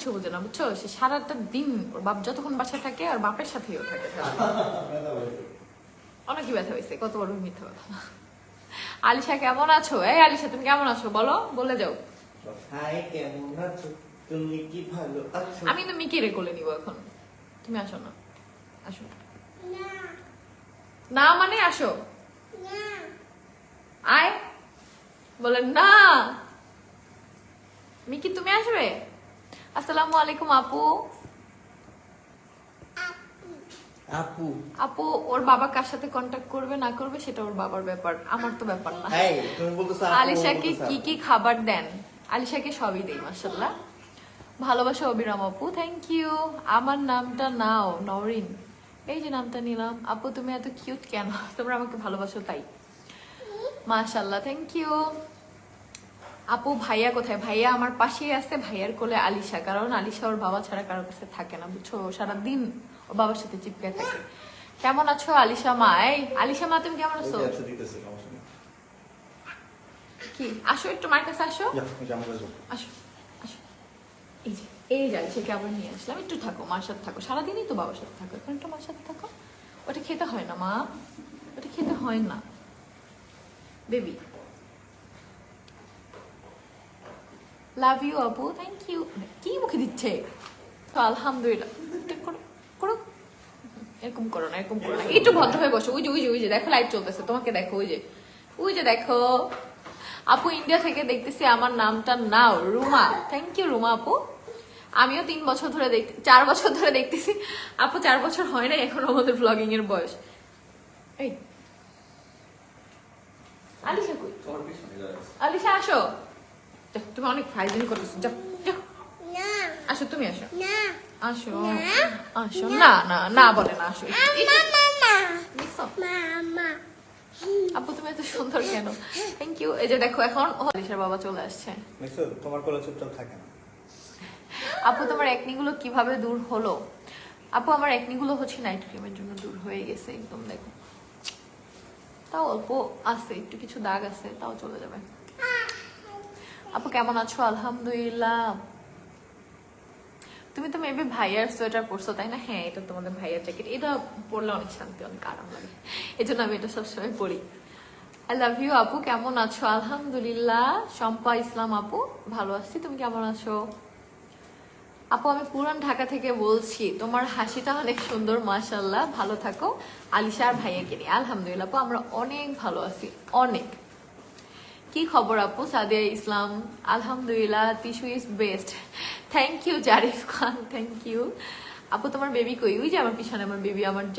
কিছু বোঝে না বুঝছ? সে সারাটা দিন ওর বাপ যতক্ষণ বাসায় থাকে আর বাপের সাথেও থাকে। অনেকই ব্যথা হয়েছে কত বড় মিথ্যা কথা। আলিশা কেমন আছো? এই আলিশা তুমি কেমন আছো? বলো বলে যাও। হাই কেমন আছো? তুমি কি ভালো আছো? আমি তো মিকে রে কোলে নিব এখন। তুমি আসো না। আসো। না। মানে আসো। আয়। বলেন না। মিকি তুমি আসবে? আসসালামু আলাইকুম আপু। আপু। আপু ওর বাবা কার সাথে কন্ট্যাক্ট করবে না করবে সেটা ওর বাবার ব্যাপার। আমার তো ব্যাপার না। আলিশাকে কি কি খাবার দেন? আলিশাকে সবই দেই মাসাল্লাহ ভালোবাসা অবিরাম আপু। থ্যাংক ইউ আমার নামটা নাও নরিন এই যে নামটা নিলাম। আপু তুমি এত কিউট কেন? তোমরা আমাকে ভালোবাসো তাই। মাশাল্লাহ থ্যাংক ইউ আপু ভাইয়া কোথায়? ভাইয়া আমার পাশেই আছে ভাইয়ার কোলে আলিশা। কারণ আলিশা ওর বাবা ছাড়া কারোর কাছে থাকে না বুঝছ? সারাদিন ওর বাবার সাথে চিপকে থাকে। কেমন আছো আলিশা মা? এই আলিশা মা তুমি কেমন আছো? নেই। কি? আসো একটু মার কাছে আসো। আসো আসো। এই যে এই যে আলিশাকে আবার নিয়ে আসলাম। একটু থাকো মার সাথে থাকো। সারাদিনই তো বাবার সাথে থাকো। এখন একটু মার সাথে থাকো। ওটা খেতে হয় না মা। ওটা খেতে হয় না। বেবি। লাভ ইউ আপু থ্যাংক ইউ কি মুখে দিচ্ছে তো আলহামদুলিল্লাহ। করো করো। এরকম করো না এরকম করো না। একটু ভদ্র হয়ে বসো। ওই যে ওই যে ওই যে দেখো লাইভ চলতেছে। তোমাকে দেখো ওই যে। ওই যে দেখো। আপু ইন্ডিয়া থেকে দেখতেছি আমার নামটা নাও রুমা। থ্যাংক ইউ রুমা আপু। আমিও তিন বছর ধরে দেখতে চার বছর ধরে দেখতেছি। আপু চার বছর হয় না এখন আমাদের ব্লগিং এর বয়স। এই। আলিশা কই। আলিশা আসো। তুমি অনেক ফাইজিং করতেছো যাও যাও। আসো তুমি আসো। আসো আসো। না। না না বলে না আসো। আপু তুমি এত সুন্দর কেন? থ্যাংক ইউ এই যে দেখো এখন বাবা চলে আসছে। তোমার কোলে চুপচাপ থাকে না। আপু তোমার একনি গুলো কীভাবে দূর হলো? আপু আমার একনি গুলো হচ্ছে নাইট ক্রিমের জন্য দূর হয়ে গেছে একদম দেখো। তাও অল্প আছে একটু কিছু দাগ আছে তাও চলে যাবে। আপু, কেমন আছো? আলহামদুলিল্লাহ। তুমি তো মেবি ভাইয়ার সোয়েটার পরছো, তাই না? হ্যাঁ এটা তোমাদের ভাইয়ার জ্যাকেট এটা পরলে অনেক শান্তি, অনেক আরাম লাগে। এই জন্য আমি এটা সবসময় পরি। আই লাভ ইউ আপু, কেমন আছো? আলহামদুলিল্লাহ। শম্পা ইসলাম, আপু, ভালো আছি। তুমি কেমন আছো? আপু, আমি পুরান ঢাকা থেকে বলছি, তোমার হাসিটা অনেক সুন্দর মাশাল্লাহ ভালো থাকো। আলিশা আর ভাইয়াকে নিয়ে। আলহামদুলিল্লাহ, আপু, আমরা অনেক ভালো আছি। অনেক। কি খবর আপু? সাদিয়া ইসলাম, আলহামদুলিল্লাহ tissue is best. Thank you Zarif Khan thank you আপু, তোমার বেবি কই? ওই যে আমার পিছনে, আমার বেবি আমার